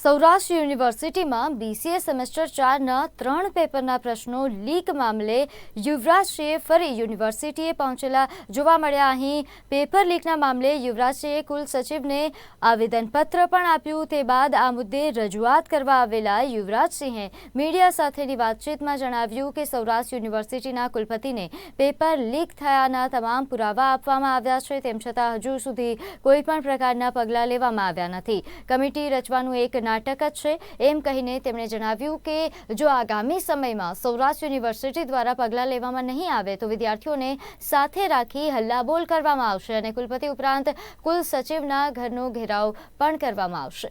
સૌરાષ્ટ્ર યુનિવર્સિટીમાં BCA semester ચારના ત્રણ પેપરના પ્રશ્નો લીક મામલે યુવરાજશ્રીએ ફરી યુનિવર્સિટીએ પહોંચેલા જોવા મળ્યા. અહીં પેપર લીકના મામલે યુવરાજશ્રીએ કુલ સચિવને આવેદનપત્ર પણ આપ્યું. તે બાદ આ મુદ્દે રજૂઆત કરવા આવેલા યુવરાજસિંહે મીડિયા સાથેની વાતચીતમાં જણાવ્યું કે સૌરાષ્ટ્ર યુનિવર્સિટીના કુલપતિને પેપર લીક થયાના તમામ પુરાવા આપવામાં આવ્યા છે. તેમ છતાં હજુ સુધી કોઈપણ પ્રકારના પગલાં લેવામાં આવ્યા નથી. કમિટી રચવાનું એક નાટક જ છે. એમ કહીને તેમણે જણાવ્યું કે જો આગામી સમયમાં સૌરાષ્ટ્ર યુનિવર્સિટી દ્વારા પગલાં લેવામાં નહીં આવે, તો વિદ્યાર્થીઓને સાથે રાખી હલ્લાબોલ કરવામાં આવશે અને કુલપતિ ઉપરાંત કુલ સચિવના ઘરનો ઘેરાવ પણ કરવામાં આવશે.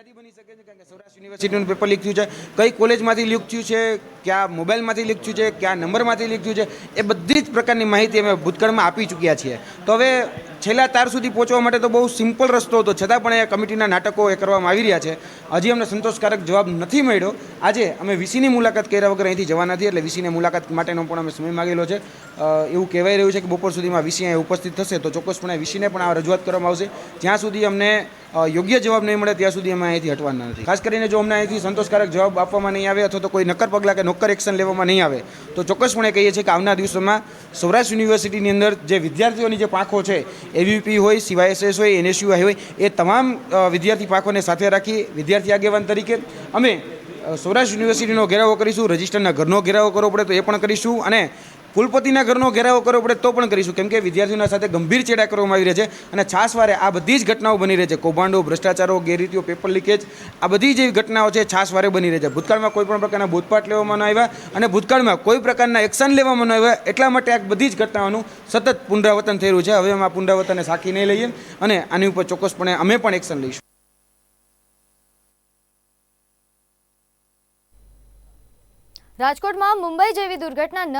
ફરિયાદી બની શકે છે? કારણ કે સૌરાષ્ટ્ર યુનિવર્સિટીનું પેપર લીક છે. કઈ કોલેજમાંથી લીક છે? કયા મોબાઈલમાંથી લીક છે? કયા નંબરમાંથી લીક છે? એ બધી જ પ્રકારની માહિતી અમે ભૂતકાળમાં આપી ચૂક્યા છીએ. તો હવે છેલ્લા તાર સુધી પહોંચવા માટે તો બહુ સિમ્પલ રસ્તો હતો. છતાં પણ એ કમિટીના નાટકો એ કરવામાં આવી રહ્યા છે. હજી અમને સંતોષકારક જવાબ નથી મળ્યો. આજે અમે વીસીની મુલાકાત કર્યા વગર અહીંથી જવા નથી, એટલે વીસીની મુલાકાત માટેનો પણ અમે સમય માગેલો છે. એવું કહેવાય રહ્યું છે કે બપોર સુધીમાં વીસી અહીં ઉપસ્થિત થશે. તો ચોક્કસપણે વીસીને પણ આ રજૂઆત કરવામાં આવશે. જ્યાં સુધી અમને યોગ્ય જવાબ નહીં મળે ત્યાં સુધી અમે અહીંથી હટવાના નથી. ખાસ કરીને જો અમને અહીંથી સંતોષકારક જવાબ આપવામાં નહીં આવે અથવા તો કોઈ નક્કર પગલાં કે નોકર એક્શન લેવામાં નહીં આવે, તો ચોક્કસપણે કહીએ છીએ કે આવનાર દિવસોમાં સૌરાષ્ટ્ર યુનિવર્સિટીની અંદર જે વિદ્યાર્થીઓની જે પાંખો છે એવીપી હોય સીવાયએસએસ હોય એનએસયુઆઈ હોય, એ તમામ વિદ્યાર્થી પાંખોને સાથે રાખી વિદ્યાર્થી આગેવાન તરીકે અમે સૌરાષ્ટ્ર યુનિવર્સિટીનો ઘેરાવો કરીશું, રજિસ્ટરના ઘરનો ઘેરાવો કરવો પડે તો એ પણ કરીશું અને કુલપતિના ઘરનો ઘેરાવો કરવો પડે તો પણ કરીશું. કેમ કે વિદ્યાર્થીઓના સાથે ગંભીર ચેડા કરવામાં આવી રહ્યા છે અને છાસવારે આ બધી જ ઘટનાઓ બની રહી છે. કૌભાંડો, ભ્રષ્ટાચારો, ગેરરીતિઓ, પેપર લીકેજ, આ બધી જે ઘટનાઓ છે છાસવારે બની રહી છે. ભૂતકાળમાં કોઈ પણ પ્રકારના બોધપાઠ લેવામાં ન આવ્યા અને ભૂતકાળમાં કોઈ પ્રકારના એક્શન લેવામાં ન આવ્યા એટલા માટે આ બધી જ ઘટનાઓનું સતત પુનરાવર્તન થઈ રહ્યું છે. હવે અમે આ પુનરાવર્તનને સાખી નહીં લઈએ અને આની ઉપર ચોક્કસપણે અમે પણ એક્શન લઈશું. રાજકોટમાં મુંબઈ જેવી દુર્ઘટના ન